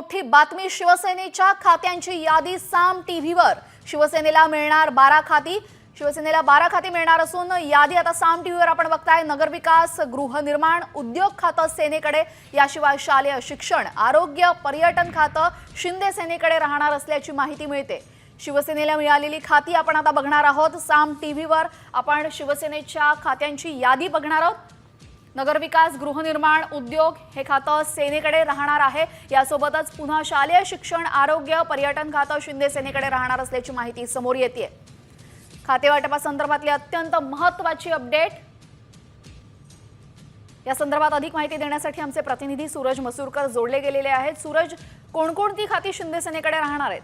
मोठी बातमी शिवसेनेच्या खात्यांची यादी साम टीव्हीवर. शिवसेनेला मिळणार बारा खाती. शिवसेनेला बारा खाती मिळणार असून यादी आता साम टीव्हीवर आपण बघताय. नगरविकास गृहनिर्माण उद्योग खातं सेनेकडे. याशिवाय शालेय शिक्षण आरोग्य पर्यटन खातं शिंदे सेनेकडे राहणार असल्याची माहिती मिळते. शिवसेनेला मिळालेली खाती आपण आता बघणार आहोत. साम टीव्हीवर आपण शिवसेनेच्या खात्यांची यादी बघणार आहोत. नगरविकास गृहनिर्माण उद्योग हे खातं सेनेकडे राहणार आहे. यासोबतच पुन्हा शालेय शिक्षण आरोग्य पर्यटन खातं शिंदे सेनेकडे राहणार असल्याची माहिती समोर येते खातेवाटपासंदर्भातली अत्यंत महत्वाची अपडेट. या संदर्भात अधिक माहिती देण्यासाठी आमचे प्रतिनिधी सूरज मसूरकर जोडले गेलेले आहेत. सूरज कोणकोणती खाती शिंदे सेनेकडे राहणार आहेत?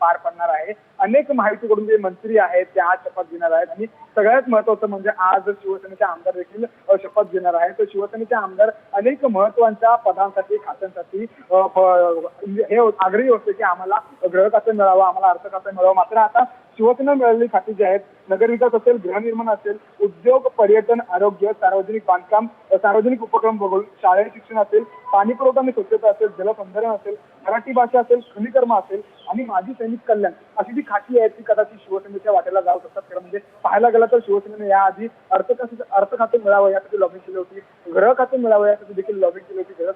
पार पडणार आहे. अनेक माहितीकडून जे मंत्री आहेत ते आज शपथ घेणार आहेत. आणि सगळ्यात महत्वाचं म्हणजे आज शिवसेनेचे आमदार देखील शपथ घेणार आहेत तर शिवसेनेचे आमदार अनेक महत्त्वाच्या पदांसाठी खात्यांसाठी म्हणजे हे आग्रही होते की आम्हाला ग्रह खाते मिळावं आम्हाला अर्थ खाते मिळावं. मात्र आता शिवसेना मिळालेली खाती जी आहेत नगरविकास असेल गृहनिर्माण असेल उद्योग पर्यटन आरोग्य सार्वजनिक बांधकाम सार्वजनिक उपक्रम बघून शालेय शिक्षण असेल पाणी पुरवठा आणि स्वच्छता असेल जलसंधारण असेल मराठी भाषा असेल खनिकर्म असेल आणि माजी सैनिक कल्याण अशी जी खाकी आहेत ती कदाचित शिवसेनेच्या वाटेला जाऊ शकतात. खरं म्हणजे पाहायला गेलं तर शिवसेनेने याआधी अर्थ खाते अर्थ खाते मिळावं यासाठी लॉबिंग केली होती. गृह खाते मिळावं यासाठी देखील लॉबिंग केली होती. गृह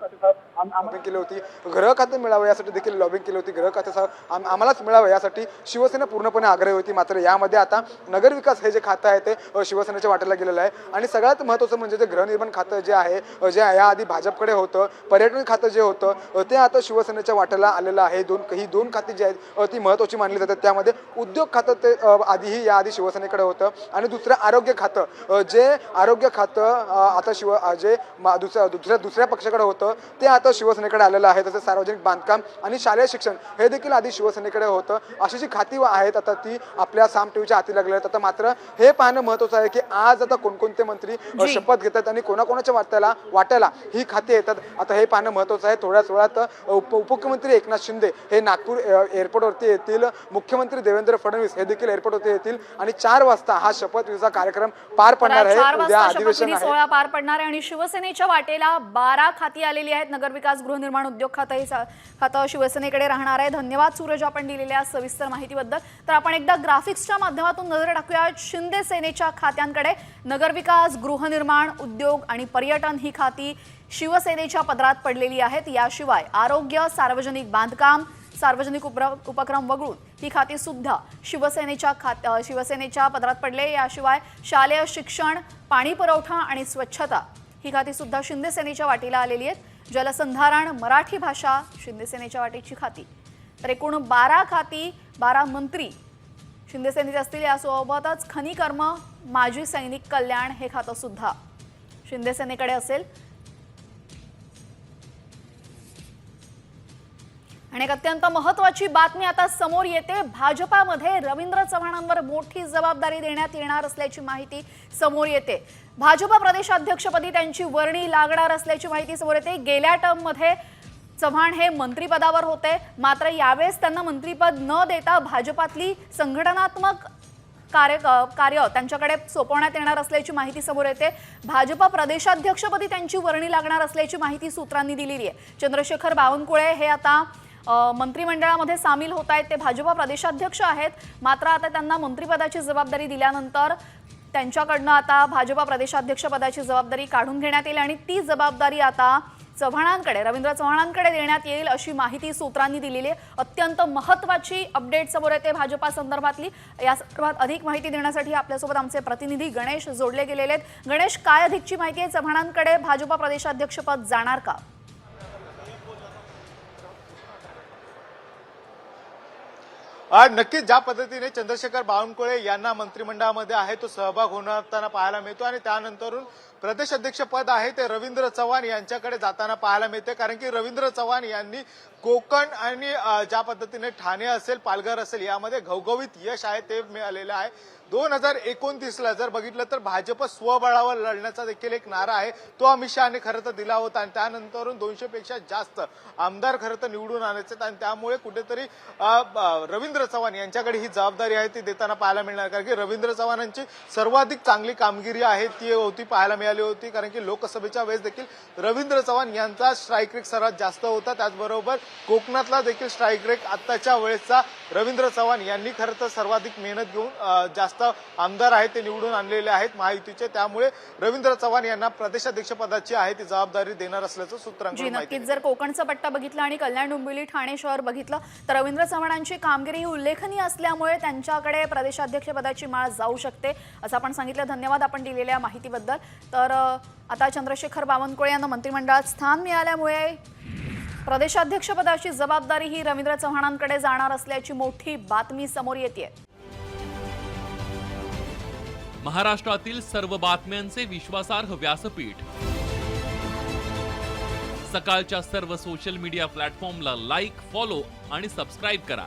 खाते लॉबिंग केली होती. गृह खाते मिळावं यासाठी देखील लॉबिंग केली होती. गृह खात्याचा आम- आम्हालाच मिळावं यासाठी शिवसेना पूर्णपणे आग्रही होती. मात्र यामध्ये आता नगरविकास हे जे खातं आहे ते शिवसेनेच्या वाटेला गेलेलं आहे. आणि सगळ्यात महत्त्वाचं म्हणजे जे गृहनिर्माण खातं जे आहे जे याआधी भाजपकडे होतं पर्यटन खातं जे होतं ते आता शिवसेनेच्या वाटेला आलेलं आहे. दोन ही दोन खाती जी आहेत ती महत्त्वाची मानली जातात. त्यामध्ये उद्योग खातं ते आधीही याआधी शिवसेनेकडे होतं. आणि दुसरं आरोग्य खातं जे आरोग्य खातं आता शिव जे मा- दुसऱ्या दुसऱ्या दुसऱ्या पक्षाकडे होतं ते आता शिवसेनेकडे आलेलं आहे तसंच सार्वजनिक बांधकाम आणि शालेय शिक्षण हे देखील आधी शिवसेनेकडे होतं. अशी जी खाती आहेत आता ती आपल्या साम टीव्हीच्या हाती लागली आहेत. आता मात्र हे पाहणं महत्त्वाचं आहे की आज आता कोणकोणते मंत्री. शपथ घेतात आणि कोणाकोणाच्या वाट्याला वाट्याला ही खाती येतात. आता हे पाहणं महत्त्वाचं आहे. थोड्याच वेळात उप उपमुख्यमंत्री एकनाथ शिंदे हे नागपूर एअरपोर्टवरती येतील. मुख्यमंत्री देवेंद्र फडणवीस हे देखील एअरपोर्टवरती येतील. आणि चार वाजता हा शपथविधीचा कार्यक्रम पार पडणार आहे. उद्या अधिवेशन पार पडणार आहे आणि शिवसेनेच्या वाटेला बारा खाती आलेली आहेत नगरविकास गृहनिर्माण उद्योग खातंही खातं शिवसेनेकडे राहणार आहे. धन्यवाद सूरज आपण दिलेल्या सविस्तर माहितीबद्दल. तर आपण एकदा ग्राफिक्सच्या माध्यमातून नजर टाकूया. शिंदे सेनेच्या खात्यांकडे नगरविकास गृहनिर्माण उद्योग आणि पर्यटन ही खाती शिवसेनेच्या पदरात पडलेली आहेत. याशिवाय आरोग्य सार्वजनिक बांधकाम सार्वजनिक उप्र उपक्रम वगळून ही खाती सुद्धा शिवसेनेच्या खात शिवसेनेच्या पदरात पडले. याशिवाय शालेय शिक्षण पाणी पुरवठा आणि स्वच्छता ही खाती सुद्धा शिंदे सेनेच्या वाटीला आलेली आहेत. जलसंधारण मराठी भाषा शिंदेसेनेच्या वाटेची खाती. तर एकूण बारा खाती बारा मंत्री शिंदेसेनेचे असतील यासोबतच खनिकर्म माजी सैनिक कल्याण हे खातं सुद्धा शिंदेसेनेकडे असेल. आणि एक अत्यंत महत्वाची बातमी आता समोर येते. भाजपामध्ये रवींद्र चव्हाणांवर मोठी जबाबदारी देण्यात येणार असल्याची माहिती समोर येते. भाजपा प्रदेशाध्यक्षपदी त्यांची वर्णी लागणार असल्याची माहिती समोर येते. गेल्या टर्ममध्ये चव्हाण हे मंत्रिपदावर होते. मात्र यावेळेस त्यांना मंत्रिपद न देता भाजपातली संघटनात्मक कार्य कार्य त्यांच्याकडे सोपवण्यात येणार असल्याची माहिती समोर येते. भाजपा प्रदेशाध्यक्षपदी त्यांची वर्णी लागणार असल्याची माहिती सूत्रांनी दिलेली आहे. चंद्रशेखर बावनकुळे हे आता मंत्रिमंडळामध्ये सामील होत आहेत ते भाजपा प्रदेशाध्यक्ष आहेत. मात्र आता त्यांना मंत्रिपदाची जबाबदारी दिल्यानंतर त्यांच्याकडनं आता भाजपा प्रदेशाध्यक्षपदाची जबाबदारी काढून घेण्यात येईल आणि ती जबाबदारी आता चव्हाणांकडे रवींद्र चव्हाणांकडे देण्यात येईल अशी माहिती सूत्रांनी दिलेली आहे. अत्यंत महत्वाची अपडेट समोर येते भाजपा संदर्भातली. या संदर्भात अधिक माहिती देण्यासाठी आपल्यासोबत आमचे प्रतिनिधी गणेश जोडले गेलेले आहेत. गणेश काय अधिकची माहिती आहे चव्हाणांकडे? भाजपा प्रदेशाध्यक्षपद जाणार का? नक्कीच ज्या पद्धतीने चंद्रशेखर बावनकुळे यांना मंत्रिमंडळामध्ये आहे तो सहभाग होताना पाहायला मिळतो आणि त्यानंतरून प्रदेश अध्यक्ष पद आहे ते रवींद्र चव्हाण यांच्याकडे जाताना पाहायला मिळते. कारण की रवींद्र चव्हाण यांनी कोकण आणि ज्या पद्धतीने ठाणे असेल पालघर असेल यामध्ये घवघवीत यश आहे ते मिळालेलं आहे. दोन हजार एकोणतीसला जर बघितलं तर भाजप स्वबळावर लढण्याचा देखील एक नारा आहे. तो अमित शहाने खरं तर दिला होता आणि त्यानंतरून दोनशे पेक्षा जास्त आमदार खरं तर निवडून आणायचे आणि त्यामुळे कुठेतरी रवींद्र रवींद्र चव्हाण यांच्याकडे ही जबाबदारी आहे ती देताना पाहायला मिळणार. कारण की रवींद्र चव्हाणांची सर्वाधिक चांगली कामगिरी आहे ती होती पाहायला मिळाली होती. कारण की लोकसभेच्या वेळेस देखील रवींद्र चव्हाण यांचा स्ट्राईक रेट सर्वात जास्त होता. त्याचबरोबर कोकणातला देखील स्ट्राईक रेट आत्ताच्या वेळेसचा रवींद्र चव्हाण यांनी खरं तर सर्वाधिक मेहनत घेऊन जास्त आमदार आहेत ते निवडून आणलेले आहेत महायुतीचे. त्यामुळे रवींद्र चव्हाण यांना प्रदेशाध्यक्ष पदाची आहे ती जबाबदारी देणार असल्याचं सूत्रांकडून नक्कीच. जर कोकणचा पट्टा बघितला आणि कल्याण डोंबिवली ठाणे शहर बघितलं तर रवींद्र चव्हाणांची कामगिरी उल्लेखनीय असल्यामुळे त्यांच्याकडे प्रदेशाध्यक्ष पदाची माळ जाऊ शकते असं आपण सांगितलं. धन्यवाद आपण दिलेल्या माहितीबद्दल. तर आता चंद्रशेखर बावनकुळे यांना मंत्रिमंडळात स्थान मिळाल्यामुळे प्रदेशाध्यक्षपदाची जबाबदारी ही रवींद्र चव्हाणांकडे जाणार असल्याची मोठी बातमी समोर येते महाराष्ट्रातील सर्व बातम्यांचे विश्वासार्ह व्यासपीठ. सकाळच्या सर्व सोशल मीडिया प्लॅटफॉर्मला लाईक फॉलो आणि सबस्क्राईब करा.